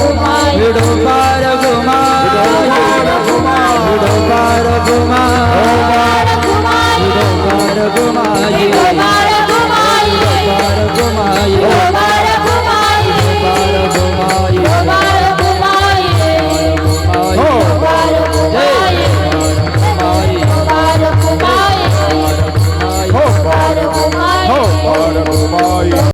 વિડો પાર ગુમા વિડો પાર ગુમા વિડો પાર ગુમાય વિડો પાર ગુમાય વિડો પાર ગુમાય Oh, Father, oh, my.